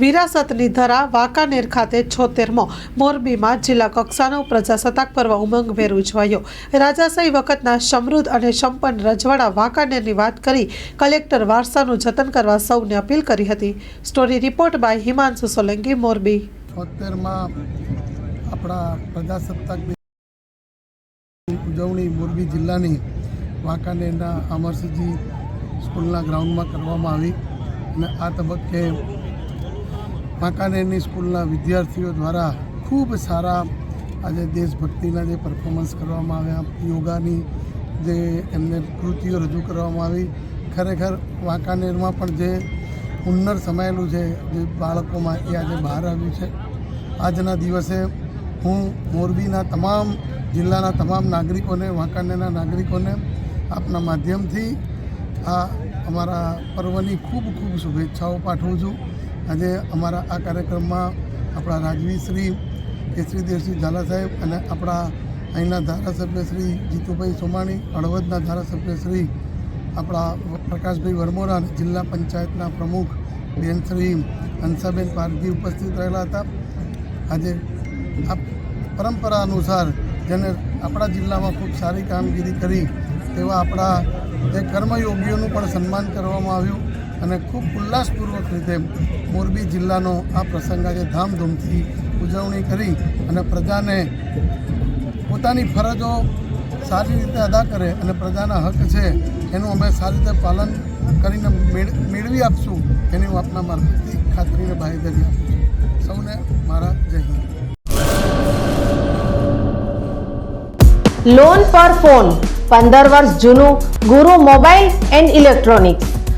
વિરાસતની ધરા વાંકાનેર ખાતે છોતેરમો મોરબીમાં જિલ્લા કક્ષાનો પ્રજાસત્તાક પર્વ ઉમંગભેર ઉજવાયો. રાજાશાહી વખતના સમૃદ્ધ અને સંપન્ન રજવાડા વાંકાનેરની વાત કરી કલેક્ટર વારસાનું જતન કરવા સૌને અપીલ કરી હતી. Story report by Himanshu Solanki, Morbi. છોતેરમાં આપણા પ્રજાસત્તાક ઉજવણી મોરબી જિલ્લાની વાંકાનેરના અમરસિંહજી સ્કૂલના ગ્રાઉન્ડમાં કરવામાં આવી. અને આ તબક્કે વાંકાનેરની સ્કૂલના વિદ્યાર્થીઓ દ્વારા ખૂબ સારા આજે દેશભક્તિના જે પરફોર્મન્સ કરવામાં આવ્યા. યોગાની જે એમને કૃતિઓ રજૂ કરવામાં આવી. ખરેખર વાંકાનેરમાં પણ જે હુન્નર સમાયેલું છે, જે બાળકોમાં એ આજે બહાર આવ્યું છે. આજના દિવસે હું મોરબીના તમામ જિલ્લાના તમામ નાગરિકોને, વાંકાનેરના નાગરિકોને આપના માધ્યમથી આ અમારા પર્વની ખૂબ ખૂબ શુભેચ્છાઓ પાઠવું છું. આજે અમારા આ કાર્યક્રમમાં આપણા રાજવી શ્રી કેસરી દેવસિંહ ઝાલા સાહેબ અને આપણા અહીંના ધારાસભ્ય શ્રી જીતુભાઈ સોમાણી, હળવદના ધારાસભ્ય શ્રી આપણા પ્રકાશભાઈ વરમોરા જિલ્લા પંચાયતના પ્રમુખ બેન શ્રી હંસાબેન પારધી ઉપસ્થિત રહેલા હતા. આજે આ પરંપરા અનુસાર જેને આપણા જિલ્લામાં ખૂબ સારી કામગીરી કરી તેવા આપણા જે કર્મયોગીઓનું પણ સન્માન કરવામાં આવ્યું. અને ખૂબ ઉલ્લાસપૂર્વક રીતે મોરબી જિલ્લાનો આ પ્રસંગ આજે ધામધૂમથી ઉજવણી કરી અને પ્રજાને પોતાની ફરજો સારી રીતે અદા કરે અને પ્રજાના હક છે, એનું અમે સારી રીતે પાલન કરીને મેળ- મેળવી આપશું, એની હું આપના મારફતથી ખાતરીને બાહેધરી આપું છું. સૌને મારા જય હિન્દ. લોન પર ફોન પંદર વર્ષ જૂનું ગુરુ મોબાઈલ એન્ડ ઇલેક્ટ્રોનિક્સ.